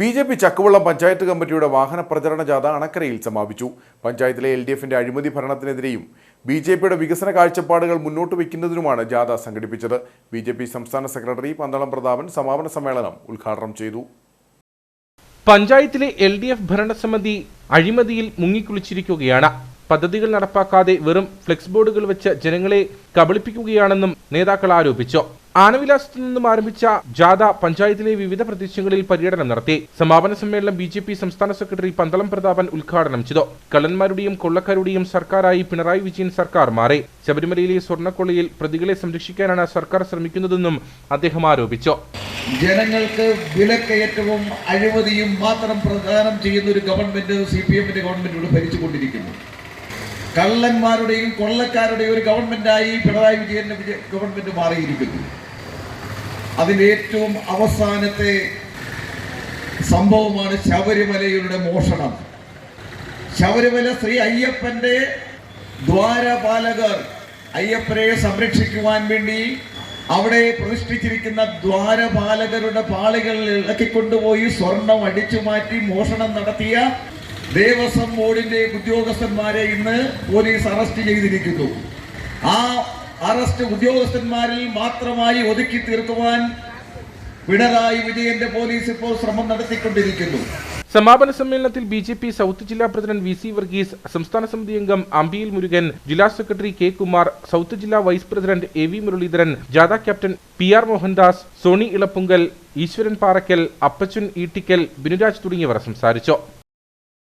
B J P Chakkuvallam panchayat കമ്മിറ്റിയുടെ വാഹന പ്രചരണ ജാഥ അണക്കരയിൽ സമാപിച്ചു. പഞ്ചായത്തിലെ എൽ ഡി എഫിന്റെ അഴിമതി ഭരണത്തിനെതിരെയും ബി ജെ പിയുടെ വികസന കാഴ്ചപ്പാടുകൾ മുന്നോട്ട് വയ്ക്കുന്നതിനുമാണ് ജാഥ സംഘടിപ്പിച്ചത്. ബി ജെ പി സംസ്ഥാന സെക്രട്ടറി പന്തളം പ്രതാപൻ സമാപന സമ്മേളനം ഉദ്ഘാടനം ചെയ്തു. പഞ്ചായത്തിലെ എൽ ഡി എഫ് ഭരണസമിതി അഴിമതിയിൽ മുങ്ങിക്കുളിച്ചിരിക്കുകയാണ്. പദ്ധതികൾ നടപ്പാക്കാതെ വെറും ഫ്ലെക്സ് ബോർഡുകൾ വെച്ച് ജനങ്ങളെ കബളിപ്പിക്കുകയാണെന്നും നേതാക്കൾ ആരോപിച്ചു. ആനവിലാസത്തു നിന്നും ആരംഭിച്ച ജാഥ പഞ്ചായത്തിലെ വിവിധ പ്രദേശങ്ങളിൽ പര്യടനം നടത്തി. സമാപന സമ്മേളനം ബി ജെ പി സംസ്ഥാന സെക്രട്ടറി പന്തളം പ്രതാപൻ ഉദ്ഘാടനം ചെയ്തു. കള്ളന്മാരുടെയും കൊള്ളക്കാരുടെയും സർക്കാരായി പിണറായി വിജയൻ സർക്കാർ മാറി. ശബരിമലയിലെ സ്വർണക്കൊള്ളയിൽ പ്രതികളെ സംരക്ഷിക്കാനാണ് സർക്കാർ ശ്രമിക്കുന്നതെന്നും അദ്ദേഹം ആരോപിച്ചു. ജനങ്ങൾക്ക് വിലക്കയറ്റവും അഴിമതിയും മാത്രം പ്രദാനം ചെയ്യുന്ന ഒരു ഗവൺമെന്റ് സി പി എമ്മിന്റെ ഗവൺമെന്റ് ഭരിച്ചുകൊണ്ടിരിക്കുന്നു. കള്ളന്മാരുടെയും കൊള്ളക്കാരുടെയും ഒരു ഗവൺമെന്റായി പിണറായി വിജയന്റെ വിജയ- ഗവൺമെന്റ് മാറിയിരിക്കുന്നു. അതിന്റെ ഏറ്റവും അവസാനത്തെ സംഭവമാണ് ശബരിമലയുടെ മോഷണം. ശബരിമല ശ്രീ അയ്യപ്പന്റെ ദ്വാരപാലകർ അയ്യപ്പനെ സംരക്ഷിക്കുവാൻ വേണ്ടി അവിടെ പ്രതിഷ്ഠിച്ചിരിക്കുന്ന ദ്വാരപാലകരുടെ പാളികൾ ഇളക്കിക്കൊണ്ടുപോയി സ്വർണം അടിച്ചു മാറ്റി മോഷണം നടത്തിയ ദേവസ്വം ബോർഡിന്റെ ഉദ്യോഗസ്ഥന്മാരെ ഇന്ന് പോലീസ് അറസ്റ്റ് ചെയ്തിരിക്കുന്നു. ആ അറസ്റ്റ് ഉദ്യോഗസ്ഥന്മാരിൽ മാത്രമായി ഒതുക്കി തീർക്കുവാൻ പിണറായി വിജയന്റെ പോലീസ് ഇപ്പോൾ ശ്രമം നടത്തിക്കൊണ്ടിരിക്കുന്നു. സമാപന സമ്മേളനത്തിൽ ബി ജെ പി സൗത്ത് ജില്ലാ പ്രസിഡന്റ് വി സി വർഗീസ് സംസ്ഥാന സമിതി അംഗം അമ്പിയിൽ മുരുകൻ ജില്ലാ സെക്രട്ടറി കെ കുമാർ സൗത്ത് ജില്ലാ vice president A V Muraleedharan ജാഥ captain P R Mohandas Soni Elappunkal Eswaran Parakkal Appachan Eettikkal Binuraj തുടങ്ങിയവർ സംസാരിച്ചു.